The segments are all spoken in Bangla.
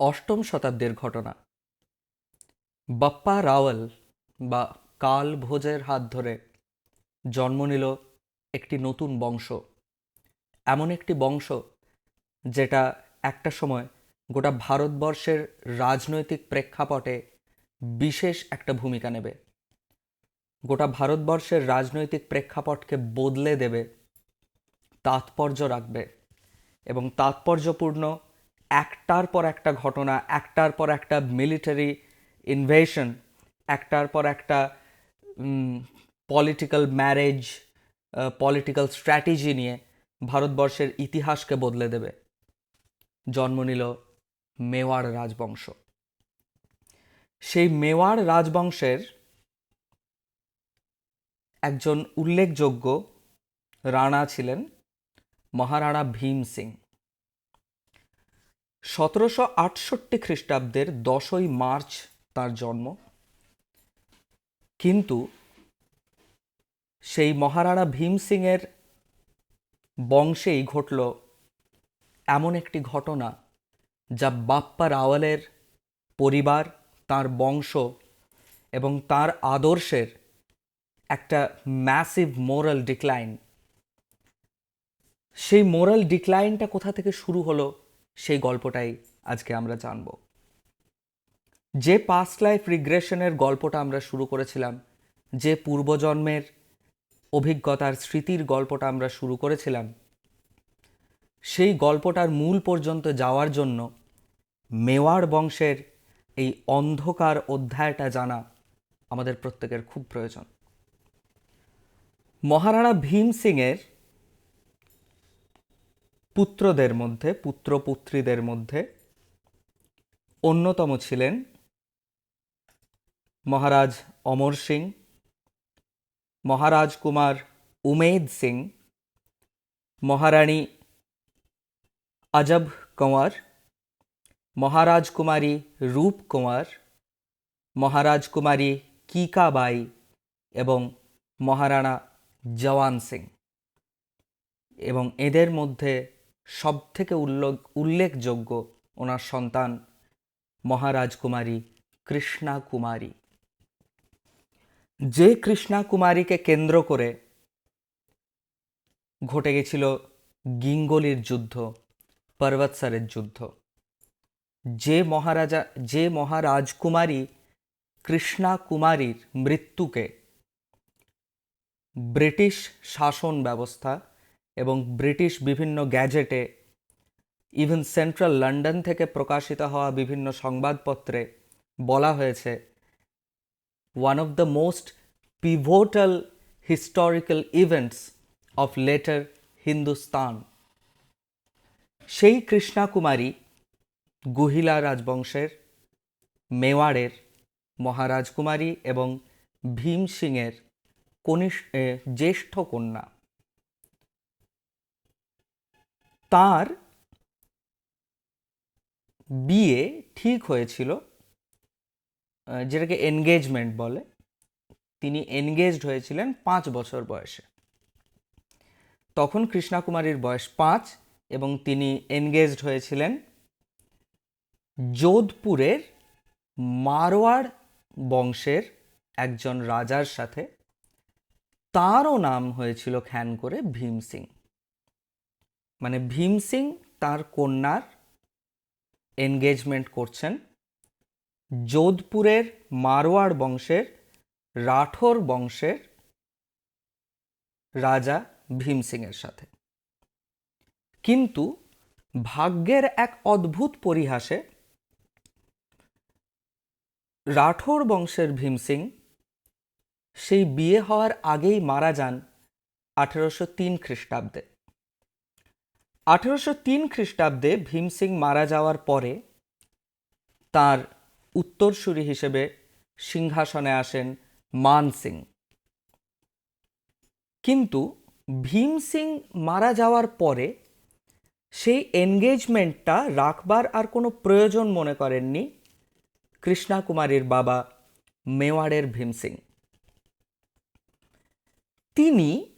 অষ্টম শতাব্দীর ঘটনা। বাপ্পা রাওয়াল বা কাল ভোজের হাত ধরে জন্ম নিল একটি নতুন বংশ। এমন একটি বংশ যেটা একটা সময় গোটা ভারতবর্ষের রাজনৈতিক প্রেক্ষাপটে বিশেষ একটা ভূমিকা নেবে। গোটা ভারতবর্ষের রাজনৈতিক প্রেক্ষাপটকে বদলে দেবে, তাৎপর্য রাখবে এবং তাৎপর্যপূর্ণ একটার পর একটা ঘটনা, একটার পর একটা মিলিটারি ইনভেশন একটার পর একটা পলিটিক্যাল ম্যারেজ পলিটিক্যাল স্ট্র্যাটেজি নিয়ে ভারতবর্ষের ইতিহাসকে বদলে দেবে। জন্ম নিল মেওয়াড় রাজবংশ। সেই মেওয়াড় রাজবংশের একজন উল্লেখযোগ্য রাণা ছিলেন মহারাণা ভীম সিং। সতেরোশো আটষট্টি খ্রিস্টাব্দের দশই মার্চ তার জন্ম। কিন্তু সেই মহারাণা ভীম সিংয়ের বংশেই ঘটল এমন একটি ঘটনা যা বাপ্পা রাওয়ালের পরিবার, তার বংশ এবং তার আদর্শের একটা ম্যাসিভ মোরাল ডিক্লাইন। সেই মোরাল ডিক্লাইনটা কোথা থেকে শুরু হলো সেই গল্পটাই আজকে আমরা জানব। যে পাস্ট লাইফ রিগ্রেশনের গল্পটা আমরা শুরু করেছিলাম, যে পূর্বজন্মের অভিজ্ঞতার স্মৃতির গল্পটা আমরা শুরু করেছিলাম, সেই গল্পটার মূল পর্যন্ত যাওয়ার জন্য মেওয়ার বংশের এই অন্ধকার অধ্যায়টা জানা আমাদের প্রত্যেকের খুব প্রয়োজন। মহারাণা ভীম সিংয়ের পুত্রদের মধ্যে পুত্র পুত্রীদের মধ্যে অন্যতম ছিলেন মহারাজ অমর সিং মহারাজ কুমার উমেদ সিং, মহারানী আজব কুমার মহারাজ কুমারী রূপ কুমার মহারাজ কুমারী কিকাবাই এবং মহারাণা জওয়ান সিং। এবং এদের মধ্যে সবথেকে উল্লেখ উল্লেখযোগ্য ওনার সন্তান মহারাজ কুমারী কৃষ্ণা কুমারী যে কৃষ্ণা কুমারীকে কেন্দ্র করে ঘটে গেছিল গিঙ্গলির যুদ্ধ, পর্বতসরের যুদ্ধ। যে মহারাজা, যে মহারাজকুমারী কৃষ্ণা কুমারীর মৃত্যুকে ব্রিটিশ শাসন ব্যবস্থা এবং ব্রিটিশ বিভিন্ন গ্যাজেটে ইভেন সেন্ট্রাল লন্ডন থেকে প্রকাশিত হওয়া বিভিন্ন সংবাদপত্রে বলা হয়েছে one of the most pivotal historical events of later Hindustan সেই কৃষ্ণা কুমারী গুহিলা রাজবংশের, মেওয়াড়ের, মহারাজকুমারী এবং ভীম সিংয়ের কনিষ্ঠ জ্যেষ্ঠ কন্যা। তার বিয়ে ঠিক হয়েছিল যেটাকে এনগেজমেন্ট বলে। তিনি এনগেজড হয়েছিলেন পাঁচ বছর বয়সে। তখন কৃষ্ণা কুমারীর বয়স পাঁচ এবং তিনি এনগেজড হয়েছিলেন যোধপুরের মারোয়াড় বংশের একজন রাজার সাথে। তারও নাম হয়েছিল খ্যান করে ভীম সিং। মানে ভীম সিং তার কন্যার এনগেজমেন্ট করছেন যোধপুরের মারোয়াড় বংশের, রাঠোর বংশের রাজা ভীম সিংয়ের সাথে। কিন্তু ভাগ্যের এক অদ্ভুত পরিহাসে রাঠোর বংশের ভীম সিং সেই বিয়ে হওয়ার আগেই মারা যান আঠেরোশো তিন খ্রিস্টাব্দে। আঠেরোশো তিন খ্রিস্টাব্দে ভীম সিং মারা যাওয়ার পরে তার উত্তরসূরি হিসেবে সিংহাসনে আসেন মান সিং। কিন্তু ভীম সিং মারা যাওয়ার পরে সেই এনগেজমেন্টটা রাখবার আর কোনো প্রয়োজন মনে করেননি কৃষ্ণা কুমারীর বাবা মেওয়াড়ের ভীম সিং। তিনি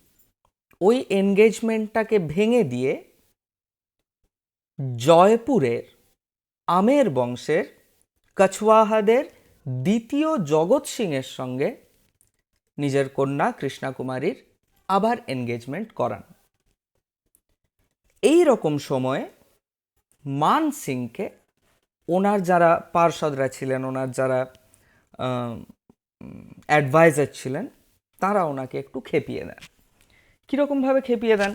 ওই এনগেজমেন্টটাকে ভেঙে দিয়ে জয়পুরের আমের বংশের কছওয়াহাদের দ্বিতীয় জগৎ সিংয়ের সঙ্গে নিজের কন্যা কৃষ্ণা কুমারীর আবার এনগেজমেন্ট করান। এই রকম সময়ে মান সিংকে ওনার যারা পার্ষদরা ছিলেন, ওনার যারা অ্যাডভাইজার ছিলেন, তারা ওনাকে একটু খেপিয়ে দেন। কীরকমভাবে খেপিয়ে দেন?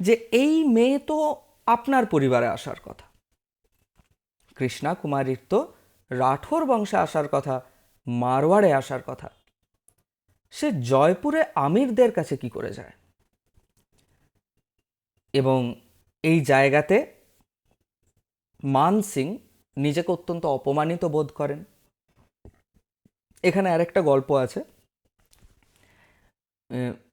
যে এই মেয়ে তো আপনার পরিবারে আসার কথা। কৃষ্ণা কুমারীর তো রাঠোর বংশে আসার কথা, মারওয়াড়ে আসার কথা। সে জয়পুরে আমিরদের কাছে কি করে যায়? এবং এই জায়গাতে মান সিং নিজেকে অত্যন্ত অপমানিত বোধ করেন। এখানে আরেকটা গল্প আছে।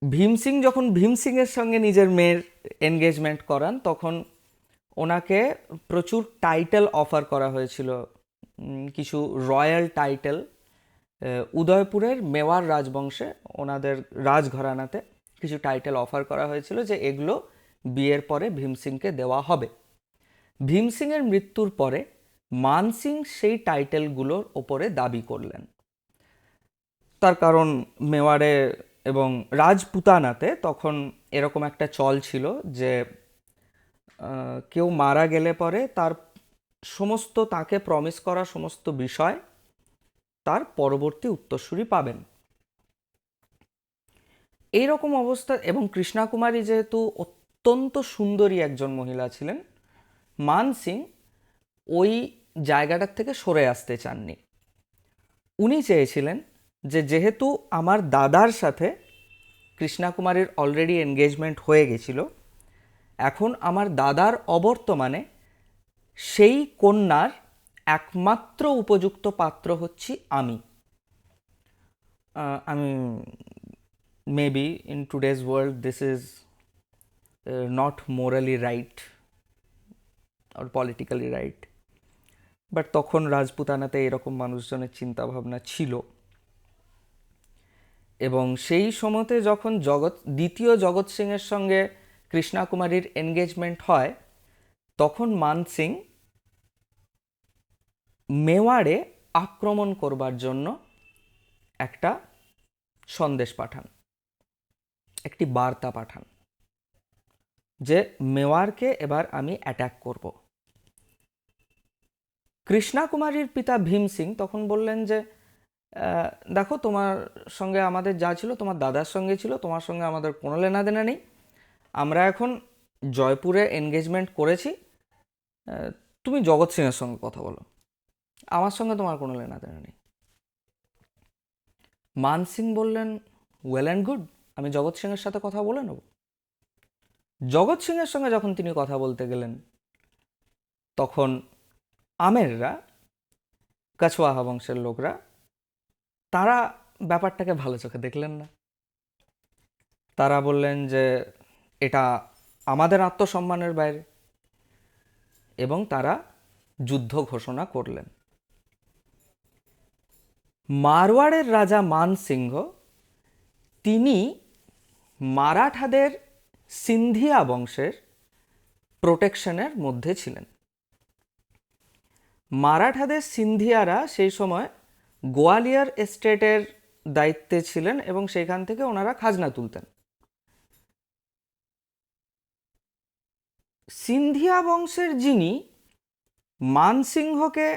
ভীম সিং যখন ভীম সিংয়ের সঙ্গে নিজের মেয়ের এনগেজমেন্ট করান, তখন ওনাকে প্রচুর টাইটেল অফার করা হয়েছিল কিছু রয়্যাল টাইটেল উদয়পুরের মেওয়ার রাজবংশে ওনাদের রাজঘরানাতে কিছু টাইটেল অফার করা হয়েছিল যে এগুলো বিয়ের পরে ভীম সিংকে দেওয়া হবে। ভীম সিংয়ের মৃত্যুর পরে মান সিং সেই টাইটেলগুলোর ওপরে দাবি করলেন। তার কারণ মেওয়ারে এবং রাজপুতানাতে তখন এরকম একটা চল ছিল যে কেউ মারা গেলে পরে তার সমস্ত তাকে প্রমিস করা সমস্ত বিষয় তার পরবর্তী উত্তরসূরি পাবেন। এই রকম অবস্থা এবং কৃষ্ণা কুমারী যেহেতু অত্যন্ত সুন্দরী একজন মহিলা ছিলেন, মান সিং ওই জায়গাটার থেকে সরে আসতে চাননি। উনি চেয়েছিলেন যে যেহেতু আমার দাদার সাথে কৃষ্ণা কুমারীর অলরেডি এনগেজমেন্ট হয়ে গেছিল এখন আমার দাদার অবর্তমানে সেই কন্যার একমাত্র উপযুক্ত পাত্র হচ্ছি আমি। আমি maybe in today's world this is not morally right or politically right but তখন রাজপুতানাতে এরকম মানুষজনের চিন্তাভাবনা ছিল। এবং সেই সময়তে যখন জগৎ, দ্বিতীয় জগৎ সিংয়ের সঙ্গে কৃষ্ণা কুমারীর এনগেজমেন্ট হয়, তখন মান সিং মেওয়াড়ে আক্রমণ করবার জন্য একটা সন্দেশ পাঠান, একটি বার্তা পাঠান যে মেওয়ারকে এবার আমি অ্যাটাক করব। কৃষ্ণা কুমারীর পিতা ভীম সিং তখন বললেন যে দেখো তোমার সঙ্গে আমাদের যা ছিল, তোমার দাদার সঙ্গে ছিল, তোমার সঙ্গে আমাদের কোনো লেনাদেনা নেই। আমরা এখন জয়পুরে এনগেজমেন্ট করেছি। তুমি জগৎ সিংয়ের সঙ্গে কথা বলো। আমার সঙ্গে তোমার কোনো লেনাদেনা নেই। মান সিং বললেন ওয়েল অ্যান্ড গুড আমি জগৎ সিংয়ের সাথে কথা বলে নেব। জগৎ সিংয়ের সঙ্গে যখন তিনি কথা বলতে গেলেন, তখন আমেররা, কাছওয়াহা বংশের লোকরা, তারা ব্যাপারটাকে ভালো চোখে দেখলেন না। তারা বললেন যে এটা আমাদের আত্মসম্মানের বাইরে এবং তারা যুদ্ধ ঘোষণা করলেন। মারওয়াড়ের রাজা মান সিংহ তিনি মারাঠাদের সিন্ধিয়া বংশের প্রোটেকশনের মধ্যে ছিলেন। মারাঠাদের সিন্ধিয়ারা সেই সময় গোয়ালিয়র এস্টেটের দায়িত্বে ছিলেন এবং সেখান থেকে ওনারা খাজনা তুলতেন। সিন্ধিয়া বংশের যিনি মানসিংহকে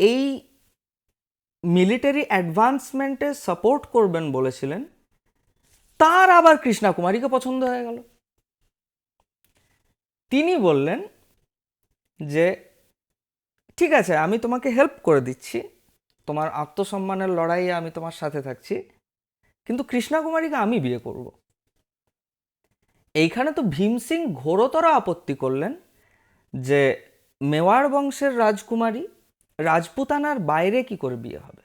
এই মিলিটারি অ্যাডভান্সমেন্টে সাপোর্ট করবেন বলেছিলেন, তার আবার কৃষ্ণা কুমারীকে পছন্দ হয়ে গেল। তিনি বললেন যে, ঠিক আছে, আমি তোমাকে হেল্প করে দিচ্ছি, তোমার আত্মসম্মানের লড়াইয়ে আমি তোমার সাথে থাকছি, কিন্তু কৃষ্ণা কুমারীকে আমি বিয়ে করব। এইখানে তো ভীম সিং ঘোরতর আপত্তি করলেন যে মেওয়ার বংশের রাজকুমারী রাজপুতানার বাইরে কি করে বিয়ে হবে।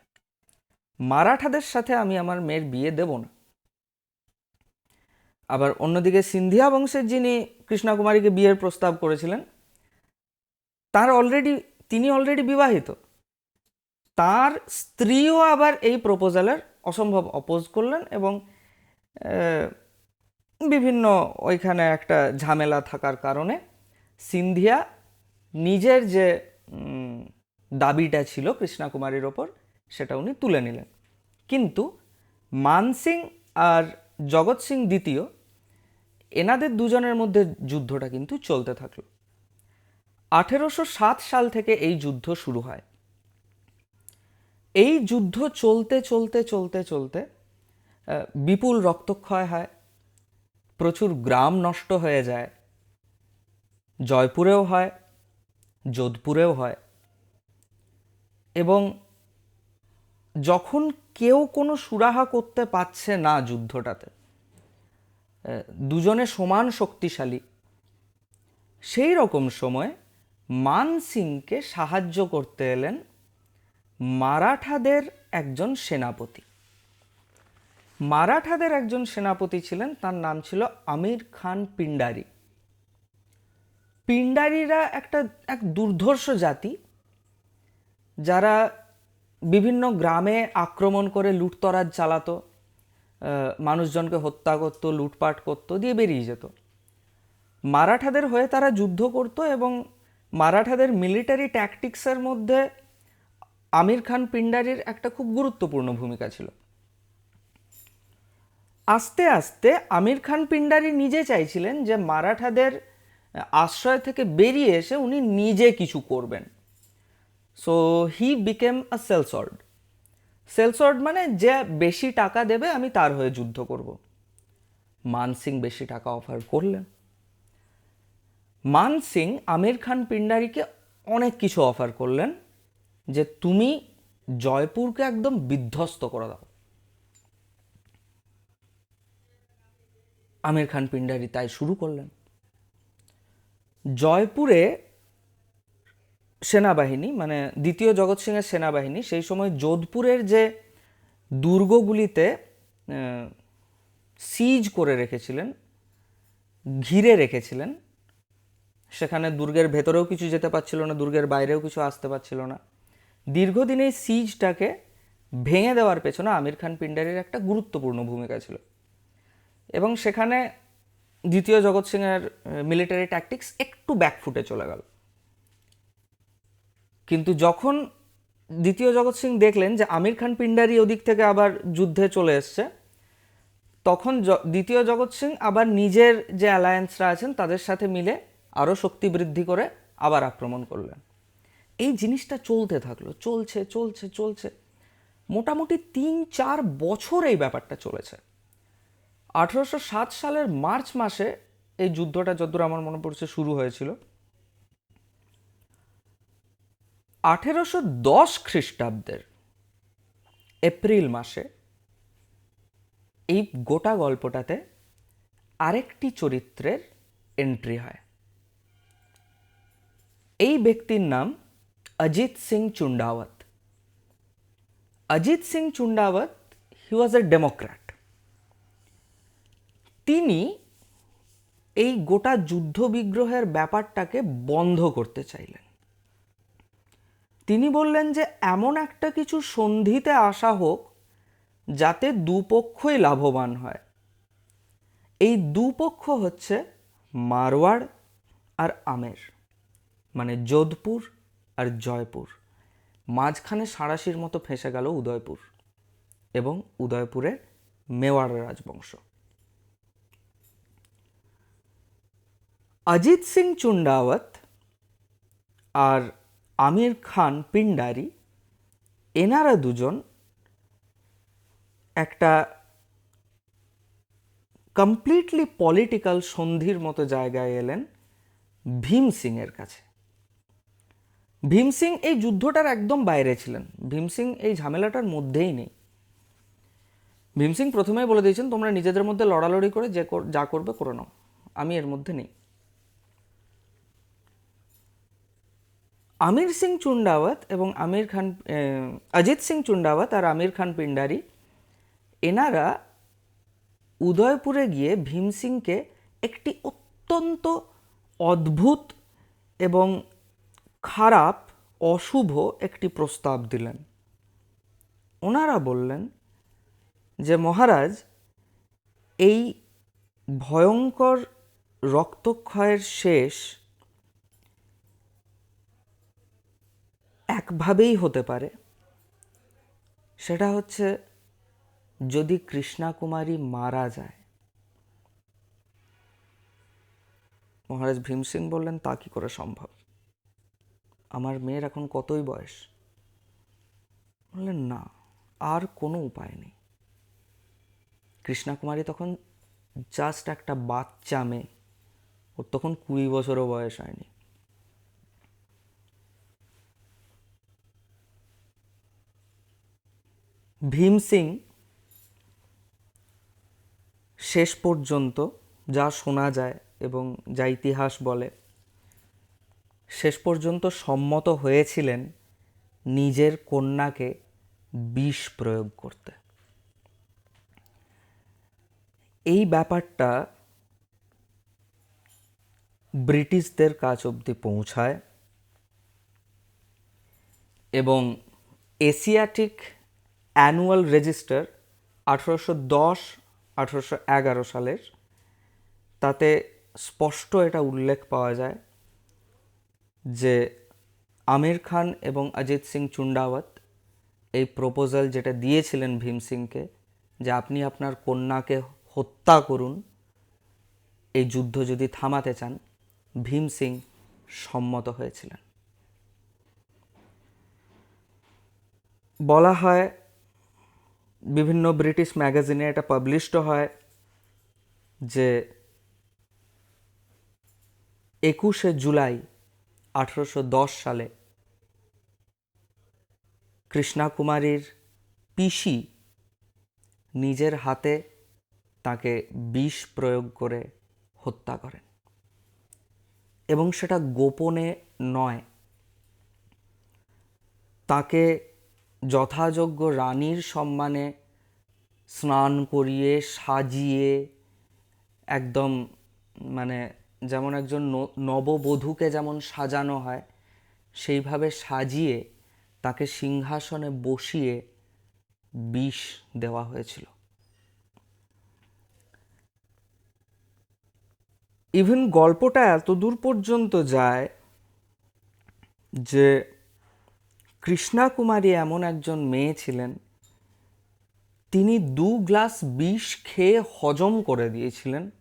মারাঠাদের সাথে আমি আমার মেয়ের বিয়ে দেব না। আবার অন্যদিকে সিন্ধিয়া বংশের যিনি কৃষ্ণা কুমারীকে বিয়ের প্রস্তাব করেছিলেন, তার অলরেডি তিনি অলরেডি বিবাহিত। তার স্ত্রীও আবার এই প্রপোজালের অসম্ভব অপোজ করলেন এবং বিভিন্ন ওইখানে একটা ঝামেলা থাকার কারণে সিন্ধিয়া নিজের যে দাবিটা ছিল কৃষ্ণা কুমারীর ওপর, সেটা উনি তুলে নিলেন। কিন্তু মানসিং আর জগৎ সিং দ্বিতীয়, এনাদের দুজনের মধ্যে যুদ্ধটা কিন্তু চলতে থাকল। আঠেরোশো সাত সাল থেকে এই যুদ্ধ শুরু হয়। এই যুদ্ধ চলতে চলতে চলতে চলতে বিপুল রক্তক্ষয় হয়। প্রচুর গ্রাম নষ্ট হয়ে যায়। জয়পুরেও হয়, যোধপুরেও হয়। এবং যখন কেউ কোনো সুরাহা করতে পারছে না যুদ্ধটাতে দুজনে সমান শক্তিশালী। সেই রকম সময় মান সিংকে সাহায্য করতে এলেন মারাঠাদের একজন সেনাপতি। মারাঠাদের একজন সেনাপতি ছিলেন, তার নাম ছিল আমির খান পিন্ডারি পিন্ডারিরা একটা, এক দুর্ধর্ষ জাতি, যারা বিভিন্ন গ্রামে আক্রমণ করে লুটতরাজ চালাতো মানুষজনকে হত্যা করতো, লুটপাট করতো, দিয়ে বেরিয়ে যেত। মারাঠাদের হয়ে তারা যুদ্ধ করত এবং মারাঠাদের মিলিটারি ট্যাকটিক্সের মধ্যে আমির খান পিন্ডারির একটা খুব গুরুত্বপূর্ণ ভূমিকা ছিল। আস্তে আস্তে আমির খান পিন্ডারি নিজে চাইছিলেন যে মারাঠাদের আশ্রয় থেকে বেরিয়ে এসে উনি নিজে কিছু করবেন। সো হি বিকেম আ সেলসর্ড সেলসর্ড মানে যে বেশি টাকা দেবে আমি তার হয়ে যুদ্ধ করব। মান সিং বেশি টাকা অফার করলেন। মান সিং আমির খান পিন্ডারিকে অনেক কিছু অফার করলেন যে তুমি জয়পুরকে একদম বিধ্বস্ত করে দাও। আমির খান পিন্ডারি তাই শুরু করলেন। জয়পুরে সেনাবাহিনী মানে দ্বিতীয় জগৎ সিংয়ের সেনাবাহিনী, সেই সময় যোধপুরের যে দুর্গগুলিতে সিজ করে রেখেছিলেন, ঘিরে রেখেছিলেন, সেখানে দুর্গের ভেতরেও কিছু যেতে পারছিল না, দুর্গের বাইরেও কিছু আসতে পারছিল না। দীর্ঘদিন এই সিজটাকে ভেঙে দেওয়ার পেছনে আমির খান পিন্ডারির একটা গুরুত্বপূর্ণ ভূমিকা ছিল। এবং সেখানে দ্বিতীয় জগৎ সিংয়ের মিলিটারি ট্যাকটিক্স একটু ব্যাকফুটে চলে গেল। কিন্তু যখন দ্বিতীয় জগৎ সিং দেখলেন যে আমির খান পিন্ডারি ওদিক থেকে আবার যুদ্ধে চলে এসছে, তখন দ্বিতীয় জগৎ সিং আবার নিজের যে অ্যালায়েন্সরা আছেন তাদের সাথে মিলে আরও শক্তি বৃদ্ধি করে আবার আক্রমণ করলেন। এই জিনিসটা চলতে থাকল, চলছে চলছে চলছে। মোটামুটি তিন চার বছর এই ব্যাপারটা চলেছে। আঠেরোশো সাত সালের মার্চ মাসে এই যুদ্ধটা যতদূর আমার মনে পড়ছে শুরু হয়েছিল। আঠেরোশো দশ খ্রিস্টাব্দের এপ্রিল মাসে এই গোটা গল্পটাতে আরেকটি চরিত্রের এন্ট্রি হয়। এই ব্যক্তির নাম Ajit Singh Chundawat. Ajit Singh Chundawat he was a democrat তিনি এই গোটা যুদ্ধ বিগ্রহের ব্যাপারটাকে বন্ধ করতে চাইলেন। তিনি বললেন যে, এমন একটা কিছু সন্ধিতে আসা হোক, যাতে দুপক্ষই লাভবান হয়। এই দুপক্ষ হচ্ছে মারওয়াড় আর আমের মানে যোধপুর আর জয়পুর। মাঝখানে সাঁড়াশির মতো ফেঁসে গেল উদয়পুর এবং উদয়পুরের মেওয়াড় রাজবংশ। অজিত সিং চুন্ডাওয়াত আর আমির খান পিন্ডারি এনারা দুজন একটা কমপ্লিটলি পলিটিক্যাল সন্ধির মতো জায়গায় এলেন ভীম সিংয়ের কাছে। ভীম সিং এই যুদ্ধটার একদম বাইরে ছিলেন। ভীম সিং এই ঝামেলাটার মধ্যেই নেই। ভীম সিং প্রথমেই বলে দিয়েছেন, তোমরা নিজেদের মধ্যে লড়ালড়ি করে যে যা করবে করে নাও। আমি এর মধ্যে নেই। আমির সিং চুন্ডাওয়াত এবং আমির খান অজিত সিং চুন্ডাওয়াত আর আমির খান পিন্ডারি, এনারা উদয়পুরে গিয়ে ভীম সিংকে একটি অত্যন্ত অদ্ভুত এবং খারাপ, অশুভ একটি প্রস্তাব দিলেন। ওনারা বললেন যে, মহারাজ, এই ভয়ঙ্কর রক্তক্ষয়ের শেষ একভাবেই হতে পারে। সেটা হচ্ছে যদি কৃষ্ণা কুমারী মারা যায়। মহারাজ ভীম সিং বললেন, তা কি করে সম্ভব? আমার মেয়ের এখন কতই বয়স? বললেন, না, আর কোনো উপায় নেই। কৃষ্ণা কুমারী তখন জাস্ট একটা বাচ্চা মেয়ে। ওর তখন কুড়ি বছরও বয়স হয়নি। ভীম সিং শেষ পর্যন্ত যা শোনা যায় এবং যা ইতিহাস বলে, শেষ পর্যন্ত সম্মত হয়েছিলেন নিজের কন্যাকে বিষ প্রয়োগ করতে। এই ব্যাপারটা ব্রিটিশদের কাছ অবধি পৌঁছায় এবং এশিয়াটিক অ্যানুয়াল রেজিস্টার আঠেরোশো দশ, আঠেরোশো এগারো সালের। তাতে স্পষ্ট এটা উল্লেখ পাওয়া যায় যে আমির খান এবং অজিত সিং চুন্ডাওয়াত এই প্রপোজাল যেটা দিয়েছিলেন ভীম সিংকে যে আপনি আপনার কন্যাকে হত্যা করুন, এই যুদ্ধ যদি থামাতে চান, ভীম সিং সম্মত হয়েছিলেন। বলা হয় বিভিন্ন ব্রিটিশ ম্যাগাজিনে এটা পাবলিশড হয় যে একুশে জুলাই আঠেরোশো সালে কৃষ্ণা কুমারীর পিসি নিজের হাতে তাকে বিষ প্রয়োগ করে হত্যা করেন। এবং সেটা গোপনে নয়, তাকে যথাযোগ্য রানীর সম্মানে স্নান করিয়ে, সাজিয়ে, একদম মানে যেমন একজন নববধূকে যেমন সাজানো হয়, সেইভাবে সাজিয়ে তাকে সিংহাসনে বসিয়ে বিষ দেওয়া হয়েছিল। ইভেন গল্পটা এত দূর পর্যন্ত যায় যে কৃষ্ণা কুমারী এমন একজন মেয়ে ছিলেন, তিনি দু গ্লাস বিষ খেয়ে হজম করে দিয়েছিলেন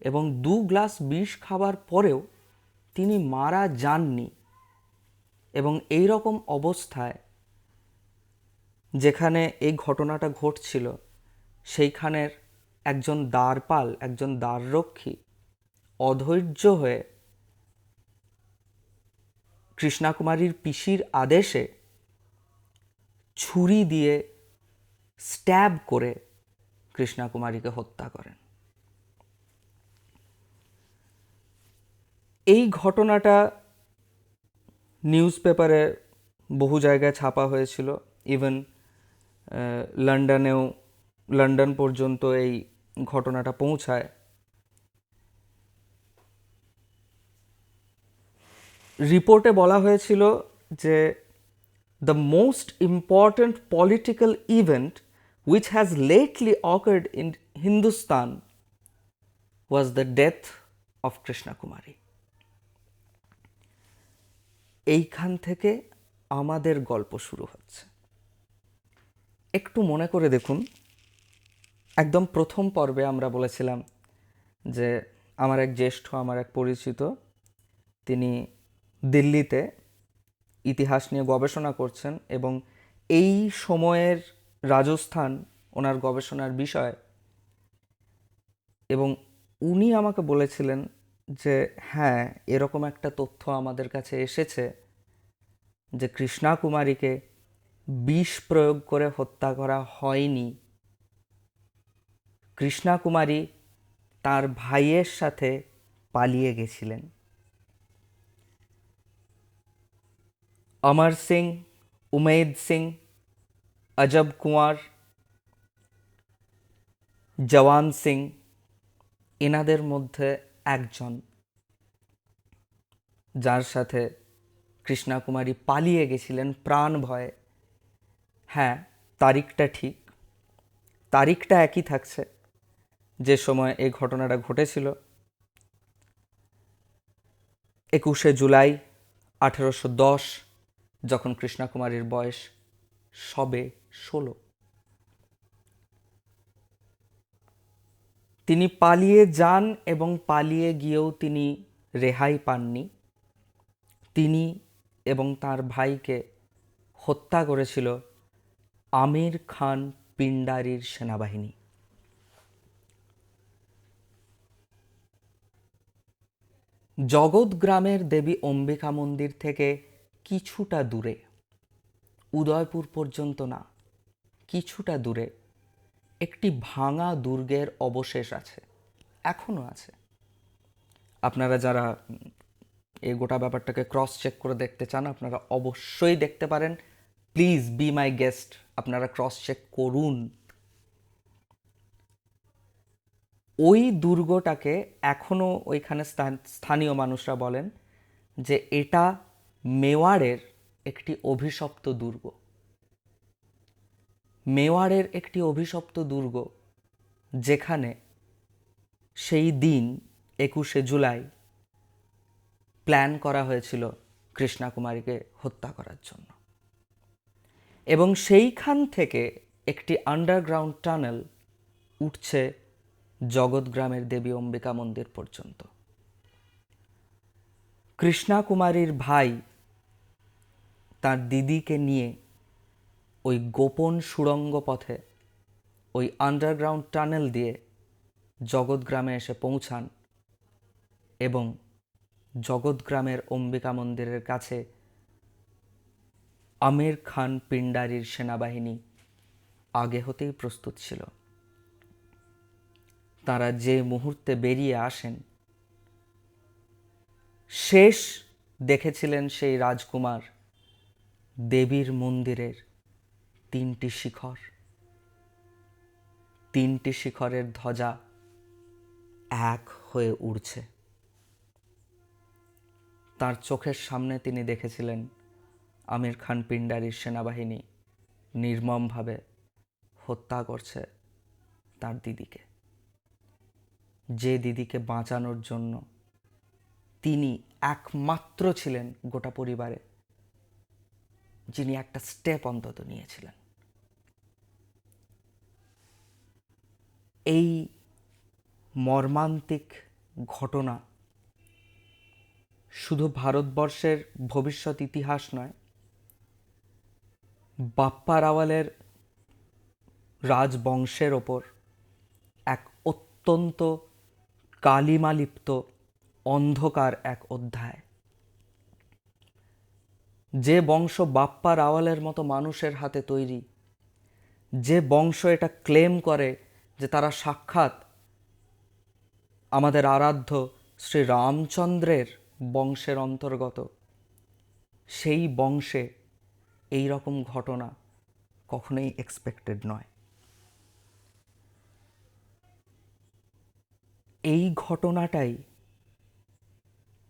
এবং দু গ্লাস বিষ খাবার পরেও তিনি মারা যাননি এবং এই রকম অবস্থায় যেখানে এই ঘটনাটা ঘটছিল, সেইখানের একজন দ্বারপাল, একজন দ্বাররক্ষী অধৈর্য হয়ে কৃষ্ণাকুমারীর পিসির আদেশে ছুরি দিয়ে স্ট্যাব করে কৃষ্ণাকুমারীকে হত্যা করেন। এই ঘটনাটা নিউজ পেপারে বহু জায়গায় ছাপা হয়েছিল। ইভেন লন্ডনেও, লন্ডন পর্যন্ত এই ঘটনাটা পৌঁছায়। রিপোর্টে বলা হয়েছিল যে the most important political event which has lately occurred in Hindustan was the death of Krishna. এইখান থেকে আমাদের গল্প শুরু হচ্ছে একটু মনে করে দেখুন একদম প্রথম পর্বে আমরা বলেছিলাম যে আমার এক জ্যেষ্ঠ, আমার এক পরিচিত, তিনি দিল্লিতে ইতিহাস নিয়ে গবেষণা করছেন এবং এই সময়ের রাজস্থান ওনার গবেষণার বিষয় এবং উনি আমাকে বলেছিলেন যে হ্যাঁ এরকম একটা তথ্য আমাদের কাছে এসেছে যে কৃষ্ণা কুমারীকে বিষ প্রয়োগ করে হত্যা করা হয়নি। কৃষ্ণা কুমারী তার ভাইয়ের সাথে পালিয়ে গেছিলেন। অমর সিং উমেদ সিং অজব কুমার জওয়ান সিং এনাদের মধ্যে একজন যার সাথে কৃষ্ণা কুমারী পালিয়ে গেছিলেন প্রাণ ভয়ে হ্যাঁ তারিখটা ঠিক তারিখটা একই থাকছে যে সময় এই ঘটনাটা ঘটেছিল একুশে জুলাই আঠেরোশো দশ যখন কৃষ্ণাকুমারীর বয়স সবে ষোলো। তিনি পালিয়ে যান এবং পালিয়ে গিয়েও তিনি রেহাই পাননি। তিনি এবং তার ভাইকে হত্যা করেছিল আমির খান পিন্ডারির সেনাবাহিনী। জগৎ গ্রামের দেবী অম্বিকা মন্দির থেকে কিছুটা দূরে। উদয়পুর পর্যন্ত না, কিছুটা দূরে একটি ভাঙা দুর্গের অবশেষ আছে, এখনও আছে। আপনারা যারা এই গোটা ব্যাপারটাকে ক্রস চেক করে দেখতে চান, আপনারা অবশ্যই দেখতে পারেন। প্লিজ বি মাই গেস্ট আপনারা ক্রস চেক করুন। ওই দুর্গটাকে এখনও ওইখানে স্থান- স্থানীয় মানুষরা বলেন যে এটা মেওয়ারের একটি অভিশপ্ত দুর্গ। মেওয়ারের একটি অভিশপ্ত দুর্গ, যেখানে সেই দিন একুশে জুলাই প্ল্যান করা হয়েছিল কৃষ্ণা কুমারীকে হত্যা করার জন্য। এবং সেইখান থেকে একটি আন্ডারগ্রাউন্ড টানেল উঠছে জগৎগ্রামের দেবী অম্বিকা মন্দির পর্যন্ত। কৃষ্ণা কুমারীর ভাই তার দিদিকে নিয়ে ওই গোপন সুড়ঙ্গ পথে, ওই আন্ডারগ্রাউন্ড টানেল দিয়ে জগৎগ্রামে এসে পৌঁছান এবং জগৎগ্রামের অম্বিকা মন্দিরের কাছে আমির খান পিন্ডারির সেনাবাহিনী আগে হতেই প্রস্তুত ছিল। তারা যে মুহূর্তে বেরিয়ে আসেন, শেষ দেখেছিলেন সেই রাজকুমার দেবীর মন্দিরের তিনটি শিখর। তিনটি শিখরের ধ্বজা এক হয়ে উড়ছে। তার চোখের সামনে তিনি দেখেছিলেন আমির খান পিন্ডারির সেনাবাহিনী নির্মমভাবে হত্যা করছে তার দিদিকে। যে দিদিকে বাঁচানোর জন্য তিনি একমাত্র ছিলেন গোটা পরিবারে। যিনি একটা স্টেপ অন্তত নিয়েছিলেন। এই মর্মান্তিক ঘটনা শুধু ভারতবর্ষের ভবিষ্যৎ ইতিহাস নয়, বাপ্পা রাওয়ালের রাজবংশের ওপর এক অত্যন্ত কালিমালিপ্ত অন্ধকার এক অধ্যায়। যে বংশ বাপ্পা রাওয়ালের মতো মানুষের হাতে তৈরি, যে বংশ এটা ক্লেম করে যে তারা সাক্ষাৎ আমাদের আরাধ্য শ্রী রামচন্দ্রের বংশের অন্তর্গত। সেই বংশে এই রকম ঘটনা কখনোই এক্সপেক্টেড নয়। এই ঘটনাটাই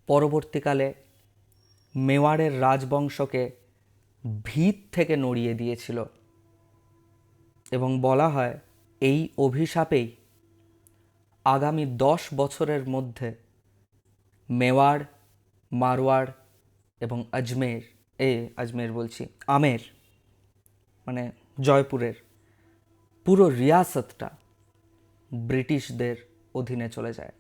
পরবর্তীকালে মেওয়ারের রাজবংশকে ভিত থেকে নড়িয়ে দিয়েছিল। এবং বলা হয়, এই অভিশাপেই আগামী দশ বছরের মধ্যে মেওয়াড়, মারওয়াড় এবং আজমের, এ আজমের বলছি, আমের মানে জয়পুরের পুরো রিয়াসতটা ব্রিটিশদের অধীনে চলে যায়।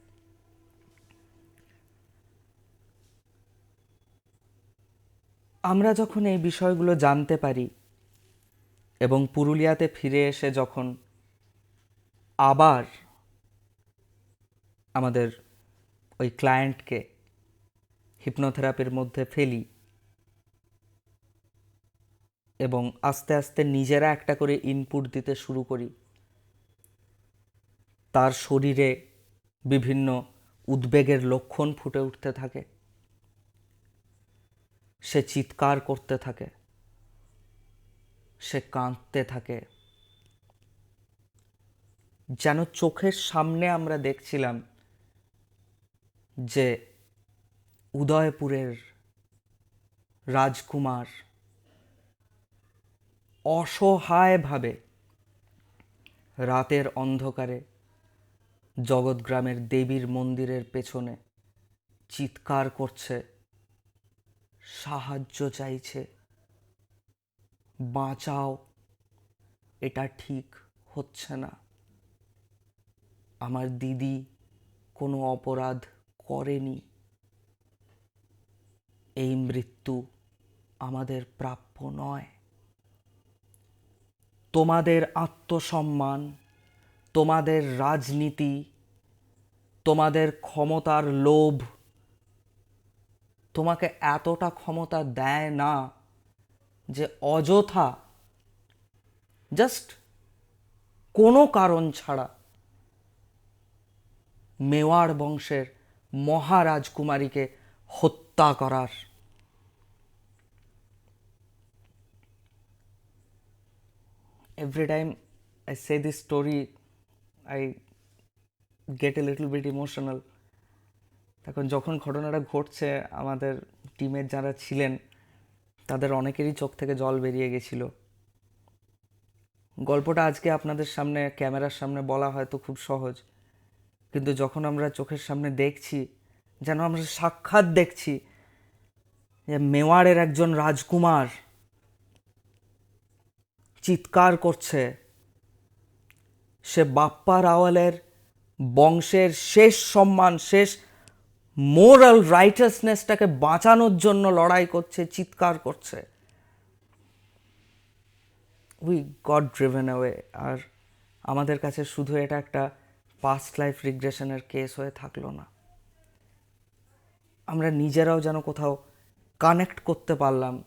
আমরা যখন এই বিষয়গুলো জানতে পারি এবং পুরুলিয়াতে ফিরে এসে যখন আবার আমাদের ওই ক্লায়েন্টকে হিপনোথেরাপির মধ্যে ফেলি এবং আস্তে আস্তে নিজেরা একটা করে ইনপুট দিতে শুরু করি, তার শরীরে বিভিন্ন উদ্বেগের লক্ষণ ফুটে উঠতে থাকে। সে চিৎকার করতে থাকে, সে কাঁদতে থাকে। যেন চোখের সামনে আমরা দেখছিলাম যে উদয়পুরের রাজকুমার অসহায়ভাবে রাতের অন্ধকারে জগৎগ্রামের দেবীর মন্দিরের পেছনে চিৎকার করছে। সাহায্য চাইছে। বাঁচাও, এটা ঠিক হচ্ছে না। আমার দিদি কোনো অপরাধ করেনি। এই মৃত্যু আমাদের প্রাপ্য নয়। তোমাদের আত্মসম্মান, তোমাদের রাজনীতি, তোমাদের ক্ষমতার লোভ তোমাকে এতটা ক্ষমতা দেয় না যে অযথা জাস্ট কোনো কারণ ছাড়া মেওয়াড় বংশের মহারাজকুমারীকে হত্যা করার every time I say this story, I get a little bit emotional. তখন যখন ঘটনাটা ঘটছে, আমাদের টিমের যারা ছিলেন, তাদের অনেকেরই চোখ থেকে জল বেরিয়ে গেছিল। গল্পটা আজকে আপনাদের সামনে, ক্যামেরার সামনে বলা হয়তো খুব সহজ, কিন্তু যখন আমরা চোখের সামনে দেখছি, যেন আমরা সাক্ষাৎ দেখছি যে মেওয়ারের একজন রাজকুমার চিৎকার করছে, সে বাপ্পা রাওয়ালের বংশের শেষ সম্মান, শেষ মোরাল রাইটাসনেসটাকে বাঁচানোর জন্য লড়াই করছে, চিৎকার করছে। উই গড ড্রিভেন অ্যাওয়ে আর আমাদের কাছে শুধু এটা একটা পাস্ট লাইফ রিগ্রেশনের কেস হয়ে থাকল না। আমরা নিজেরাও যেন কোথাও কানেক্ট করতে পারলাম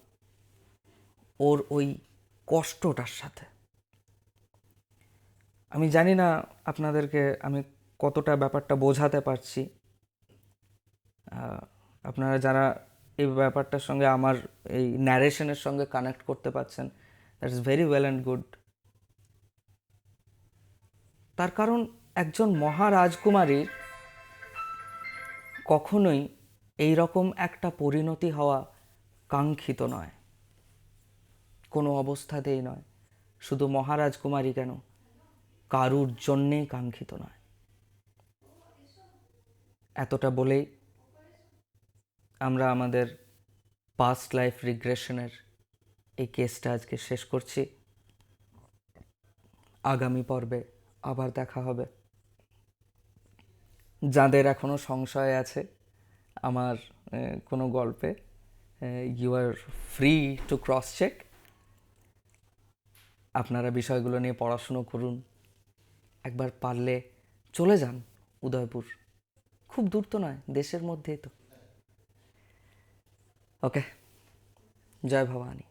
ওর ওই কষ্টটার সাথে। আমি জানি না আপনাদেরকে আমি কতটা ব্যাপারটা বোঝাতে পারছি। আপনারা যারা এই ব্যাপারটার সঙ্গে আমার এই ন্যারেশনের সঙ্গে কানেক্ট করতে পারছেন that is very well and good তার কারণ একজন মহারাজকুমারীর কখনোই এই রকম একটা পরিণতি হওয়া কাঙ্ক্ষিত নয়। কোনো অবস্থাতেই নয়। শুধু মহারাজকুমারী কেন? কারুর জন্যেই কাঙ্ক্ষিত নয়। এতটা বলেই আমরা আমাদের পাস্ট লাইফ রিগ্রেশনের এই কেসটা আজকে শেষ করছি। আগামী পর্বে আবার দেখা হবে। যাদের এখনও সংশয় আছে আমার কোনো গল্পে you are free to cross check আপনারা বিষয়গুলো নিয়ে পড়াশুনো করুন। একবার পারলে চলে যান উদয়পুর। খুব দূর তো নয়, দেশের মধ্যেই তো। ओके। जय भवानी।